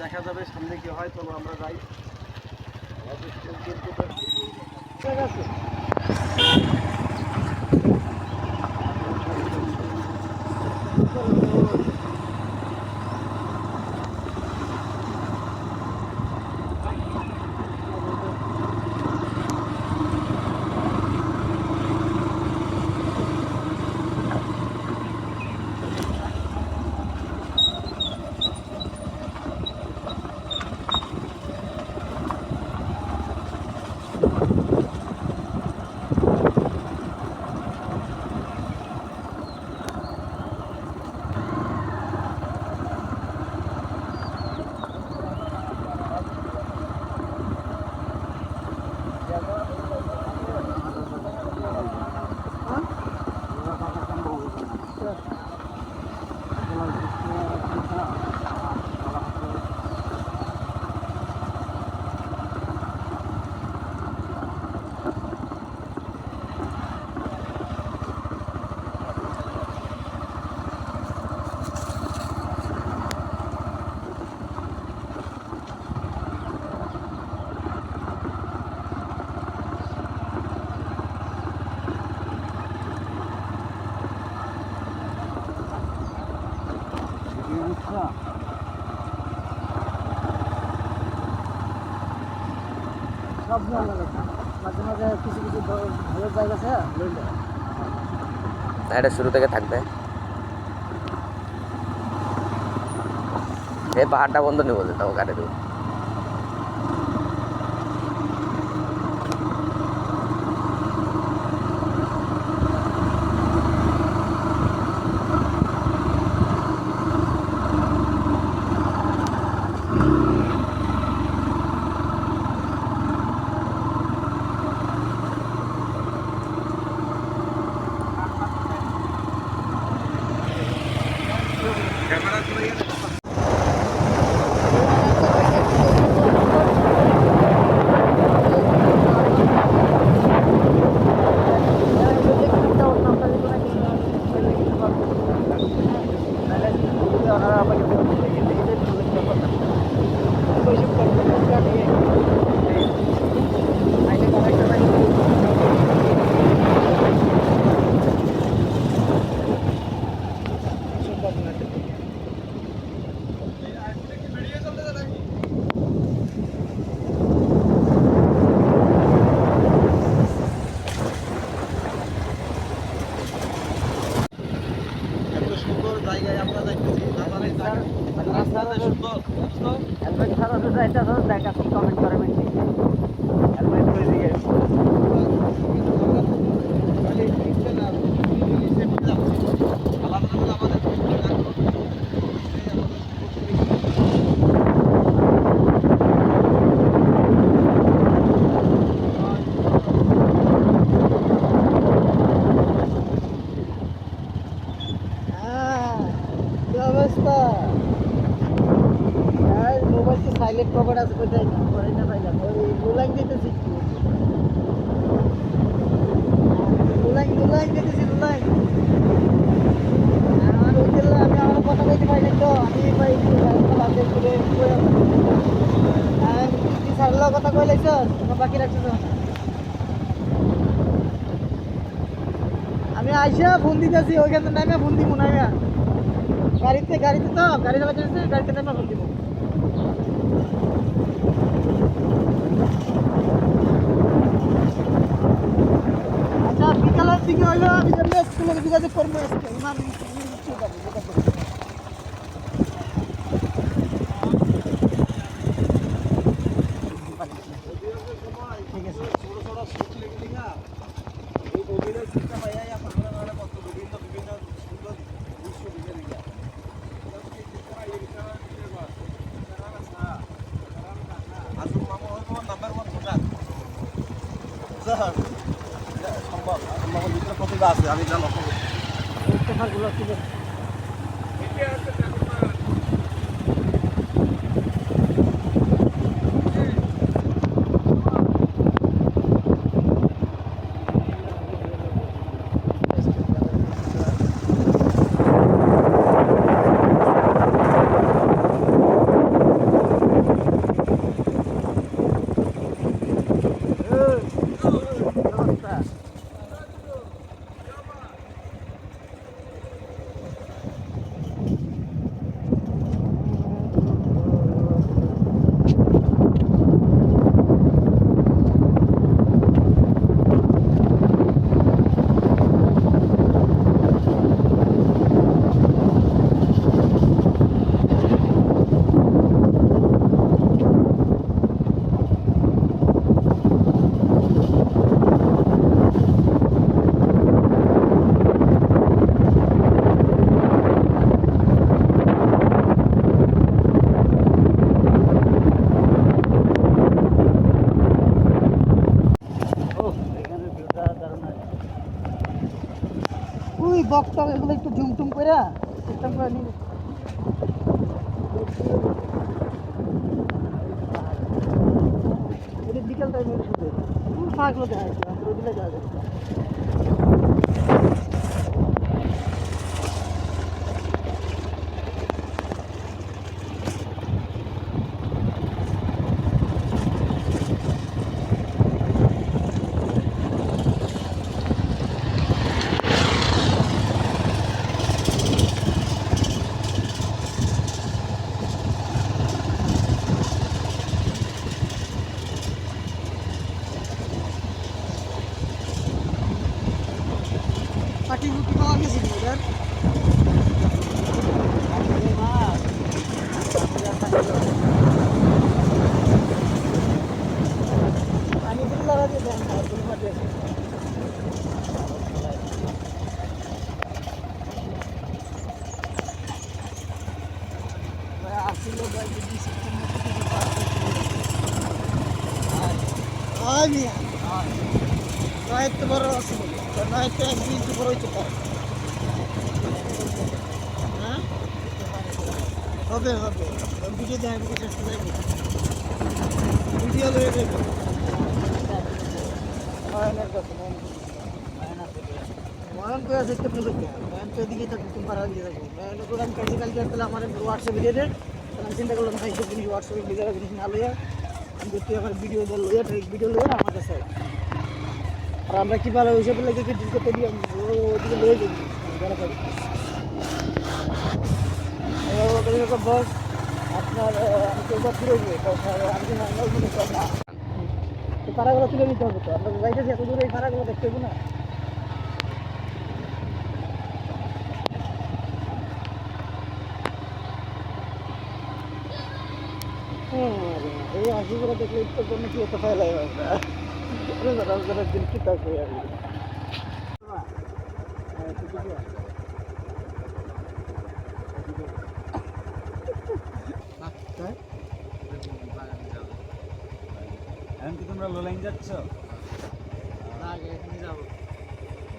দেখা যাবে সামনে কি হয় তবে আমরা যাই। ঠিক আছে মাঝে মাঝে কিছু কিছু ভালো জায়গা আছে এটা শুরু থেকে থাকবে। এই পাহাড়টা বন্ধ নেব যেতে গাড়ি দেবো আইসা ফোন দিতেছি, ওইখান থেকে নামে ফোন দিব নামে গাড়িতে গাড়িতে তো, গাড়ি চালা চলেছে গাড়িতে নামে ফোন দিব আচ্ছা বিকালের দিকে হইল আমি যেমনি স্কুলের দিকে করব আজকে বড় নয়তো একদিন তো বড় হইতে পারে। হ্যাঁ? হবে হবে। ভিডিও ভিডিও চেষ্টা করব। ভিডিও লয়ে কালকে তাহলে আমার দিয়ে আমার কাছে। আর আমরা কি ভালো ওইসব লেগে কি ডিল করতে দিই ওদিকে লয়ে যাবি বস, আপনার আমি পাড়াগুলো তুলে নিতে হবে তো, আমরা যাইতেছি, এত দূরে এই পাড়াগুলো দেখতে হবে না। এই হাসিগুলো দেখলে উত্তর জন্য কি এত ফেলাই এখন কি তোমরা লোলাইন যাচ্ছ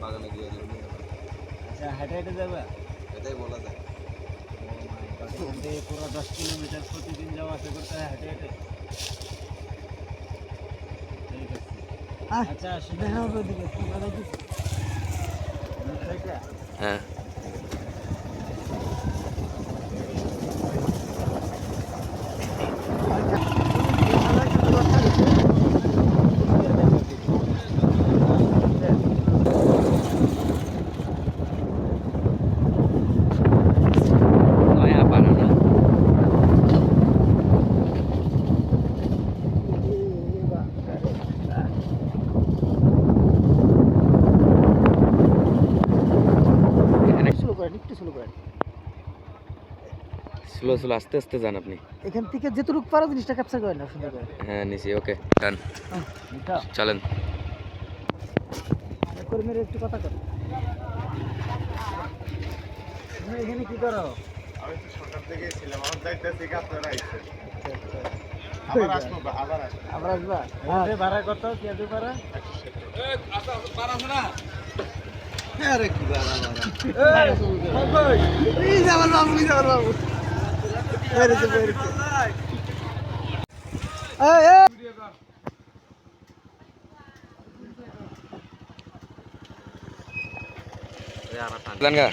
বাগানে গিয়ে এগুলো নিয়ে যাব। আচ্ছা হেঁটে হেঁটে যাবে এটাই বলা যায় পুরো দশ কিলোমিটার প্রতিদিন যাওয়া আসা করতে হেঁটে হেঁটে ঠিক আছে আহ, আচ্ছা আসি দেখা হবে ওদিকে তোমরা দেখি হ্যাঁ নয়া বানানো এখানে স্লো করেন একটু স্লো করেন স্লো স্লো আস্তে আস্তে যান আপনি এখান থেকে যেটুকু পারো জিনিসটা ক্যাপচার করেন না সুন্দর করে হ্যাঁ নিচে ওকে ডান চলেন করে মেরে একটু কথা কর এখানে কি করো আমি তো সকাল থেকে ছিলাম আমার যাইতেছি আপনারা আইসে আবার আসব আবার আসব আবার আসবা এখানে ভাড়া কত কেদু ভাড়া আরে কি বাড়া এই যাবার বাবু যাবার বাবু বেরেছে বেরেছে এই এই।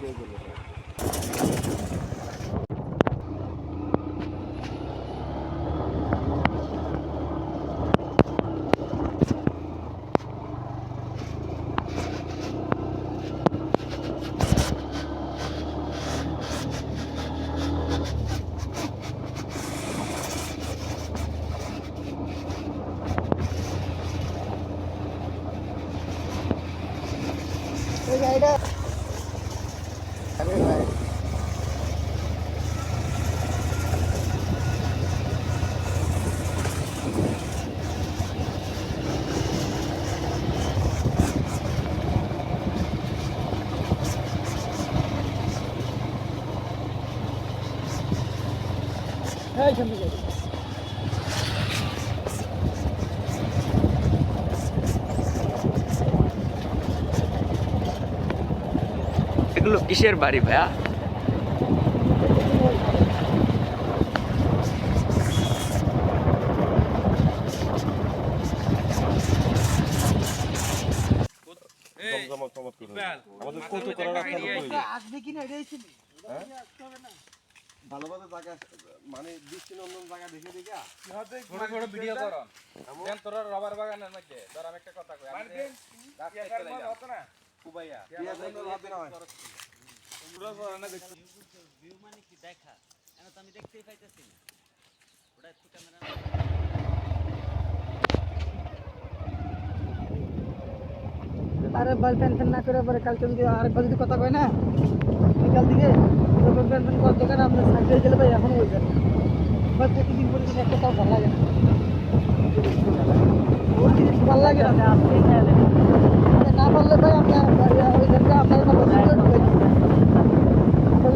চলেন এগুলো কিসের বাড়ি ভাইয়া? আমাদের কত করার কত আসবে কিনা এটাই ছিল ভালোভাবে জায়গা মানে দৃষ্টিনন্দন জায়গা দেখে দেখে ছোট ছোট ভিডিও করো দেন তোরা রবার বাগানের মধ্যে। ধর আমি একটা কথা কই আমি রাস্তায় চলে যাই কুবাইয়া। হাতে না? হয়। ভিউ মানে কি? দেখা। এখন তো আমি দেখতেই পাইতেছি না। ওটা একটু ক্যামেরা আরে ভাই টেনশন না করে পরে কালকে যদি আরেকবার যদি কথা কয় না বিকাল দিকে। দোকানে আপনার সাইডে গেলে এখন হয়ে যাবে ভাই প্রতিদিন ভালো লাগে না ওর জিনিস ভালো লাগে না না পারলে ভাই আপনার ওই জায়গায় দুটো ঢুকে আপনার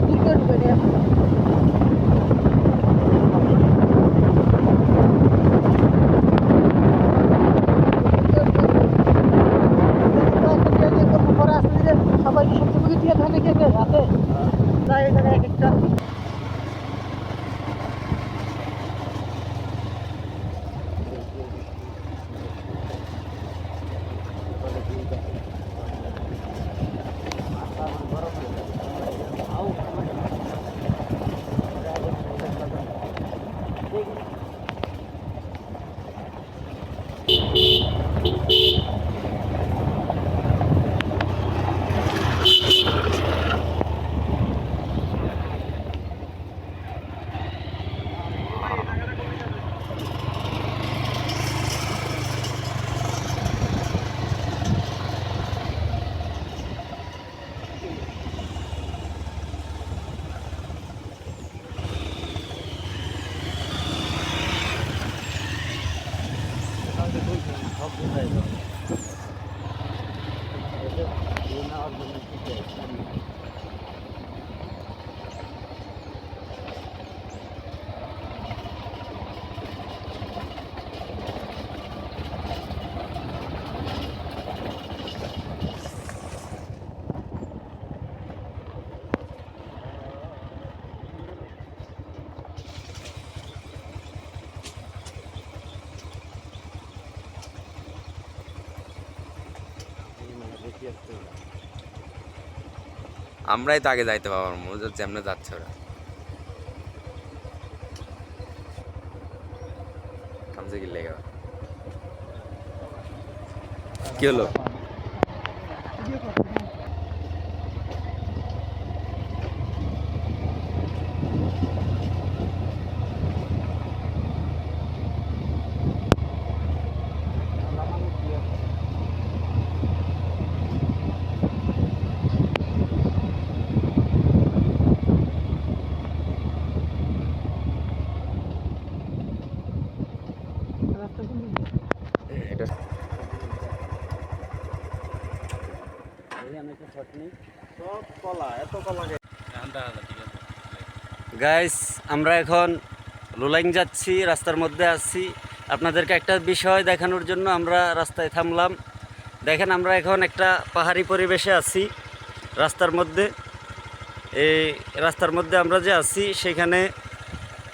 দুটো ঢুকে নিয়ে সবাইকে সবচেয়ে দিয়ে থাকে কে কে হাতে তাই এটা এক একটা আমরাই তো আগে যাইতে পারব মনে হচ্ছে যেমন যাচ্ছে ওরা। কি লেগে কি হলো রাস্তা কোন দিকে? এটা সব কলা এত কলা গাইস আমরা এখন লোলাইং যাচ্ছি, রাস্তার মধ্যে আসছি আপনাদেরকে একটা বিষয় দেখানোর জন্য আমরা রাস্তায় থামলাম। দেখেন, আমরা এখন একটা পাহাড়ি পরিবেশে আছি, রাস্তার মধ্যে। এই রাস্তার মধ্যে আমরা যে আছি, সেখানে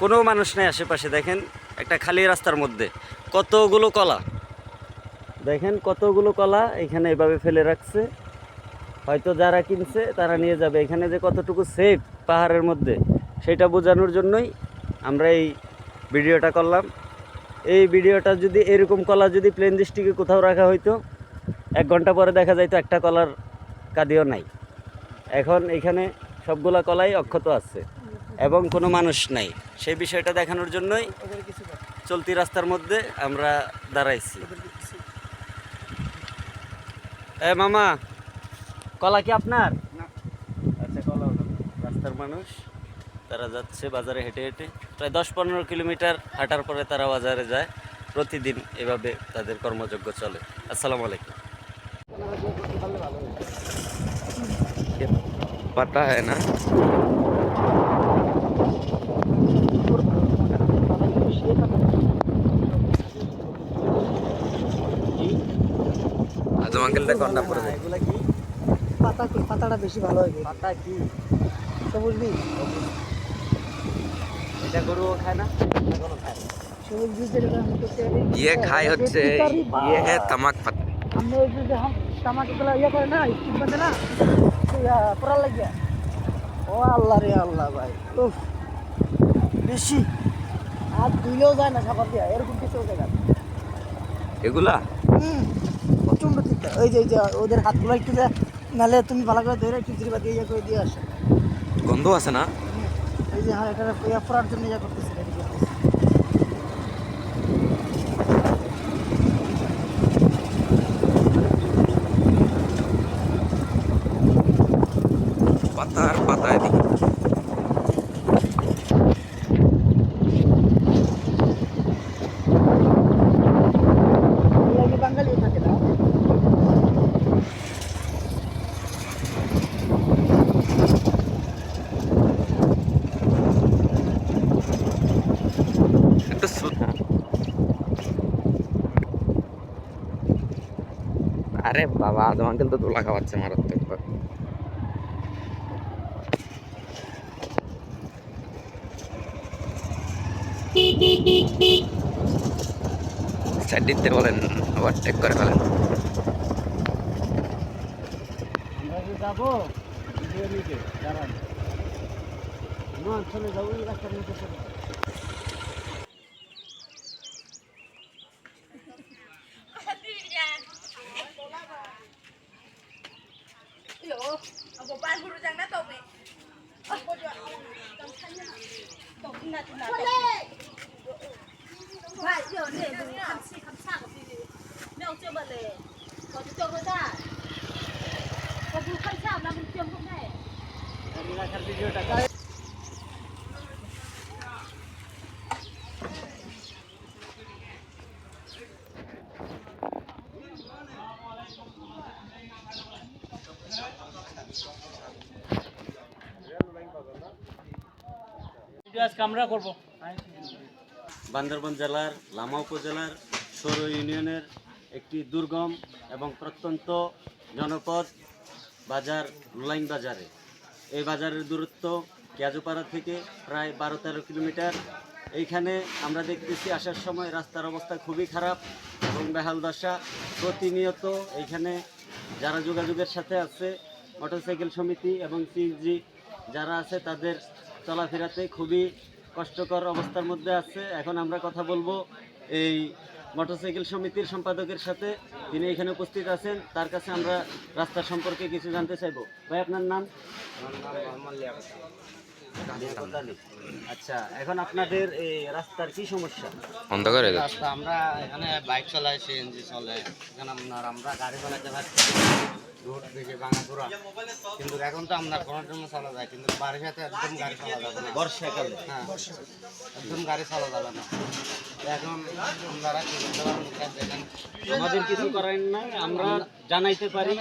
কোনো মানুষ নেই আশেপাশে, দেখেন, একটা খালি রাস্তার মধ্যে। কতগুলো কলা? দেখেন, কতগুলো কলা এখানে এভাবে ফেলে রাখছে। হয়তো যারা কিনছে, তারা নিয়ে যাবে। এখানে যে কতটুকু সেফ পাহাড়ের মধ্যে। সেটা বোঝানোর জন্যই আমরা এই ভিডিওটা করলাম। এই ভিডিওটা যদি এরকম কলা যদি প্লেন দৃষ্টিকে কোথাও রাখা হইতো এক ঘণ্টা পরে দেখা যাইতো একটা কলার কাদিও নাই। এখন এখানে সবগুলা কলাই অক্ষত আছে এবং কোনো মানুষ নাই। সেই বিষয়টা দেখানোর জন্যই কিছু চলতি রাস্তার মধ্যে আমরা দাঁড়াইছি। এ মামা কলা কি আপনার? আচ্ছা কলা রাস্তার মানুষ। তারা যাচ্ছে বাজারে হেঁটে হেঁটে। প্রায় দশ পনেরো কিলোমিটার হাঁটার পরে তারা বাজারে যায়। প্রতিদিন এভাবে তাদের কর্মযজ্ঞ চলে। আসসালামু আলাইকুম। পাতা হয় না। পাতা কি? পাতাটা বেশি ভালো হয় পাতা কি? বুঝলি এটা গরু খায় না করতে পারি ইয়ে খাই হচ্ছে না পড়া লাগিয়া ও আল্লাহ রে আল্লাহ ভাই উফ। বেশি। আর দুইলেও যায় না সাবার দিয়া এরকম কিছু এগুলা? হুম প্রচণ্ড তিতা। ওই যে ওদের হাতগুলো একটু নালে তুমি ভালো করে ধরে একটু জিরিবা দিয়ে ইয়ে করে দিয়ে আসো। গন্ধ আছে না? এই যে হ্যাঁ এটা ইয়ে পড়ার জন্য ইয়ে করতেছে ready করতেছে। পাতা আর পাতা এদিকে এগুলো কি বাঙালিও থাকে না একটু সু- আরে বাবা আদম আঙ্কেল তো দোলা খাওয়াচ্ছে মারাত্মক। সাইড দিতে বলেন ওভারটেক করে ako pa guru jang na to me. Ako jo. Tam thanya. To na na. Wale. Vai, yo ne bu kham si kham sa ko bi. Ne o che ba le. Ko jo ko da. Ko bu kham sa na bu ko ne. গাড়ি রাখার ভিডিওটা বান্দরবান জেলার, লামা উপজেলার, সৌর ইউনিয়নের একটি দুর্গম এবং প্রত্যন্ত জনপদ বাজার লুলাইন বাজারে। এই বাজারের দূরত্ব কেজুপাড়া থেকে প্রায় বারো তেরো কিলোমিটার। এইখানে আমরা দেখতেছি আসার সময় রাস্তার অবস্থা খুবই খারাপ এবং বেহাল দশা। প্রতিনিয়ত এইখানে যারা যোগাযোগের সাথে আছে, মোটরসাইকেল সমিতি এবং সিএনজি যারা আছে, তাদের চলাফেরাতে খুবই কষ্টকর অবস্থার মধ্যে আছে। এখন আমরা কথা বলব এই মোটরসাইকেল সমিতির সম্পাদকের সাথে। তিনি এখানে উপস্থিত আছেন। তার কাছে আমরা রাস্তা সম্পর্কে কিছু জানতে চাইব। ভাই আপনার নাম? আচ্ছা এখন আপনাদের এই রাস্তার কি সমস্যা? বন্ধ করে দাও রাস্তা আমরা এখানে বাইক চালাই সিএনজি চলে। এখানে আপনার আমরা গাড়ি চালাতে পারছি। রোড থেকে ভাঙাচোরা কিন্তু এখন তো আপনার কোনো জন্য চলা যায় কিন্তু বাড়ির সাথে একদম গাড়ি চালা যাবে না বর্ষাকালে। হ্যাঁ একদম গাড়ি চালা যাবে না। এখন আপনারা কি করতে পারেন দেখেন? আমাদের কিছু করার নাই আমরা জানাইতে পারি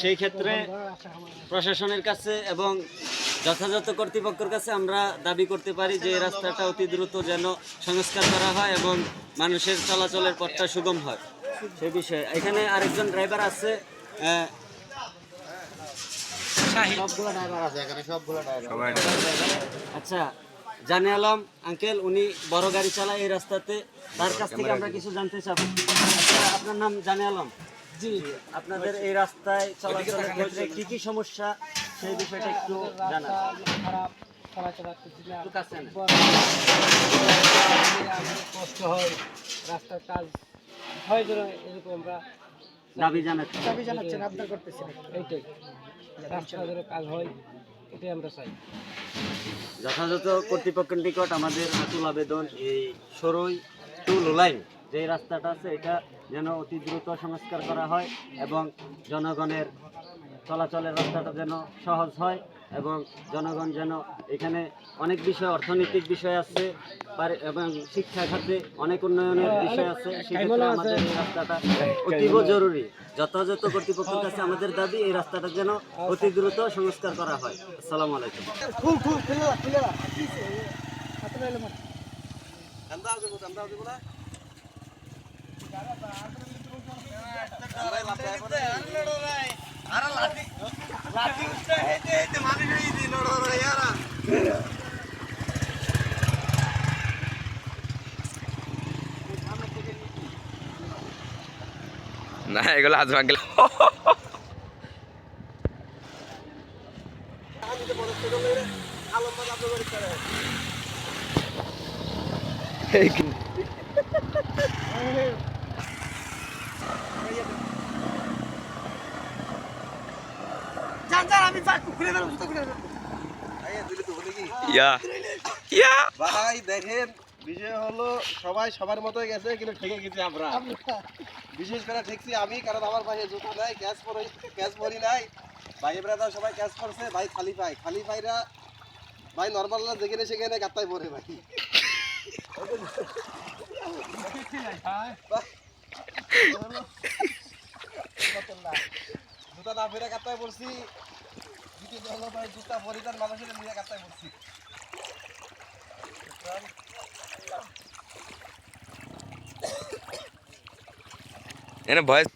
সেই ক্ষেত্রে প্রশাসনের কাছে এবং যথাযথ কর্তৃপক্ষের কাছে আমরা দাবি করতে পারি যে রাস্তাটা অতি দ্রুত যেন সংস্কার করা হয় এবং মানুষের চলাচলের পথটা সুগম হয়। সে বিষয়ে। এখানে আরেকজন ড্রাইভার আছে সবগুলো ড্রাইভার আছে এখানে সবগুলো ড্রাইভার আচ্ছা জানে আলম আঙ্কেল উনি বড় গাড়ি চালায় এই রাস্তাতে। তার কাছ থেকে আমরা কিছু জানতে চাবো। আচ্ছা আপনার নাম জানে আলম? জি। আপনাদের এই রাস্তায় চলাচলের ক্ষেত্রে কি কি সমস্যা সেই বিষয়টা একটু জানা। কষ্ট হয় রাস্তার কাজ হয় যেন এরকম আমরা দাবি জানাচ্ছি দাবি জানাচ্ছেন আবদার করতেছেন এইটাই। রাস্তার যেন কাজ হয় এটাই আমরা চাই। যথাযথ কর্তৃপক্ষের নিকট আমাদের আকুল আবেদন এই সরই টু লোলাইন যে রাস্তাটা আছে এটা যেন অতি দ্রুত সংস্কার করা হয় এবং জনগণের চলাচলের রাস্তাটা যেন সহজ হয়। এবং জনগণ যেন এখানে অনেক বিষয় অর্থনৈতিক বিষয় আছে পারে- এবং শিক্ষা খাতে অনেক উন্নয়নের বিষয় আছে সেক্ষেত্রে আমাদের এই রাস্তাটা অতীব জরুরি। যথাযথ কর্তৃপক্ষের কাছে আমাদের দাবি এই রাস্তাটা যেন অতি দ্রুত সংস্কার করা হয়। আসসালামু আলাইকুম। খুল না এগুলো হাত ভাঙলে। এই কি- যান যান আমি ফাঁক খুলে ফেলব জুতো খুলে ফেলব ভাইয়া দিলে তো হলো কি ইয়া ইয়া ভাই দেখেন বিষয় হলো সবাই সবার মতো গেছে কিন্তু ঠেকে গেছি আমরা। বিশেষ করে ঠেকছি আমি কারণ আমার ভাই জুতো নাই ক্যাশ পরে ক্যাশ পরি নাই। ভাই ব্রাদার সবাই ক্যাশ করছে ভাই খালি পাই খালি পাইরা ভাই নর্মাল না যেখানে সেখানে গাত্তায় পড়ে ভাই জুতা না ফেরে গাত্তায় পড়ছি। জুতা পরিধান মানুষের নিয়ে গাত্তায় পড়ছি এনে ভয়েস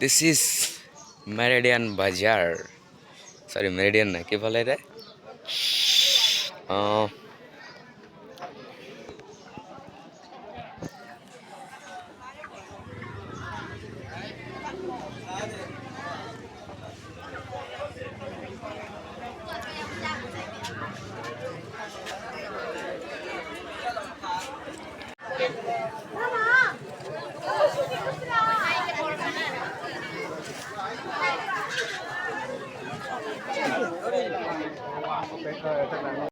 দিস ইজ মেরিডিয়ান বাজার সরি মেরিডিয়ান না কি বলে আহ,